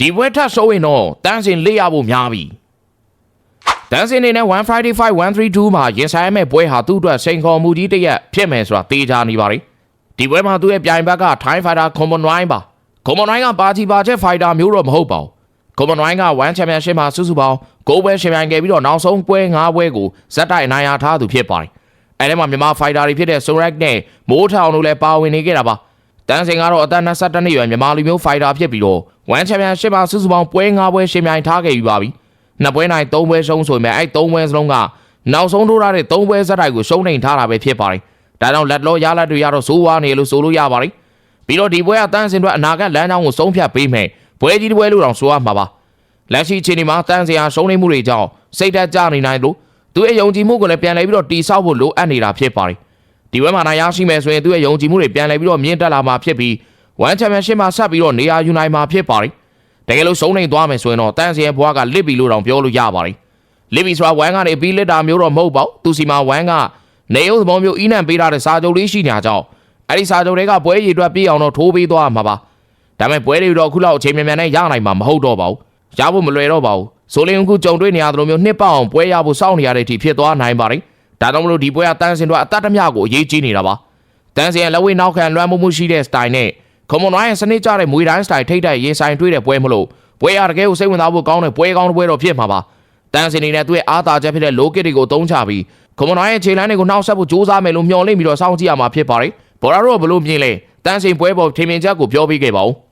ဒီပွဲထပ်ဆိုးရင်တော့တန်းစင်လေးရဖို့များပြီတန်းစင်နေနဲ့1 Friday 5 132မှာရင်ဆိုင်မဲ့ပွဲဟာသူ့အတွက်စိန်ခေါ်မှုကြီးတစ်ရက်ဖြစ်မယ်ဆိုတာသိကြနေပါလိမ့်ဒီပွဲမှာသူ့ရဲ့ပြိုင်ဘက်က Thai Fighter Common 9ပါ Common 9ကပါတီပါချက် Fighter မျိုးတော့မဟုတ်ပါဘူး Common 9က1 Championship မှာစုစုပေါင်း9ပွဲရှင်ပြိုင်ခဲ့ပြီးတော့နောက်ဆုံးပွဲ9ပွဲကိုဇက်တိုက်အနိုင်ရထားသူဖြစ်ပါတယ်အဲဒီမှာမြန်မာ Fighter တွေဖြစ်တဲ့ Sorak နဲ့မိုးထောင်တို့လည်းပါဝင်နေခဲ့တာပါ တန်းစင်ကတော့အသက်22နှစ်ရွယ်မြန်မာလူမျိုး Fighter ဖြစ်ပြီးတော့1 Championship မှာစုစုပေါင်းပွဲ9ပွဲရှင်ပြိုင်ထားခဲ့ပြီးပါပြီနှစ်ပွဲနိုင်3ပွဲရှုံးဆိုပေမဲ့အဲ့3ပွဲစလုံးကနောက်ဆုံးထိုးထားတဲ့3ပွဲဇက်တိုက်ကိုရှုံးနေထားတာပဲဖြစ်ပါတယ်ဒါကြောင့်လက်လောရလက်တွေရတော့စိုးဝါနေလို့ဆိုလို့ရပါတယ်ပြီးတော့ဒီပွဲကတန်းစင်တို့အနာဂတ်လမ်းကြောင်းကိုဆုံးဖြတ်ပေးမယ်ပွဲကြီးတစ်ပွဲလို့တောင်ဆိုရမှာပါလက်ရှိအချိန်ဒီမှာတန်းစရာရှုံးနေမှုတွေကြောင့်စိတ်ဓာတ်ကျနေနိုင်လို့သူရဲ့ယုံကြည်မှုကိုလည်းပြန်လည်ပြီးတော့တီဆောက်ဖို့လိုအပ်နေတာဖြစ်ပါတယ် ဒီဝဲမှာနိုင်ရရှိမယ်ဆိုရင်သူရဲ့ယုံကြည်မှုတွေပြန်လည်ပြီးတော့မြင့်တက်လာမှာဖြစ်ပြီး1 Championship မှာဆက်ပြီးတော့နေရာယူနိုင်မှာဖြစ်ပါတယ်တကယ်လို့ရှုံးနေသွားမယ်ဆိုရင်တော့တန်းစရဲ့ဘွားကလစ်ပြီလို့တောင်ပြောလို့ရပါတယ်လစ်ပြီဆိုတာ1ကနေပြီးလစ်တာမျိုးတော့မဟုတ်ပါဘူးသူစီမှာ1ကနေရုံသဘောမျိုးအီးနံပေးထားတဲ့စာချုပ်လေးရှိနေတာကြောင့်အဲ့ဒီစာချုပ်တွေကပွဲရည်အတွက်ပြည့်အောင်တော့ထိုးပေးသွားမှာပါဒါပေမဲ့ပွဲတွေတော့အခုလောက်အချိန်မြန်မြန်နဲ့ရနိုင်မှာမဟုတ်တော့ပါဘူး။ရဖို့မလွယ်တော့ပါဘူး။ဆိုလင်းအခုကြုံတွေ့နေရသလိုမျိုးနှစ်ပေါက်အောင်ပွဲရဖို့စောင့်နေရတဲ့အထိဖြစ်သွားနိုင်ပါတယ်။ ဒါကြောင့်မလို့ဒီပွဲကတန်းစင်တို့အတတ်တမျှကိုအရေးကြီးနေတာပါ။တန်းစင်ရဲ့လက်ဝဲနောက်ခံလွှမ်းမိုးမှုရှိတဲ့ style နဲ့ common ရဲ့စနစ်ကျတဲ့မွေတိုင်း style ထိတ်တဲ့ရင်ဆိုင်တွေ့တဲ့ပွဲမလို့ပွဲရတကယ်ကိုစိတ်ဝင်စားဖို့ကောင်းတဲ့ပွဲကောင်းတဲ့ပွဲတော့ဖြစ်မှာပါ။တန်းစင်နေနဲ့သူ့ရဲ့အားသာချက်ဖြစ်တဲ့ low kick တွေကိုသုံးချပြီး common ရဲ့ခြေလမ်းတွေကိုနှောက်ဆက်ဖို့ကြိုးစားမယ်လို့မျှော်လင့်ပြီးတော့စောင့်ကြည့်ရမှာဖြစ်ပါတယ်။ဘော်ရာတို့ကဘလို့မြင်လဲတန်းစင်ပွဲပေါ်ထင်မြင်ချက်ကိုပြောပြခဲ့ပါဦး။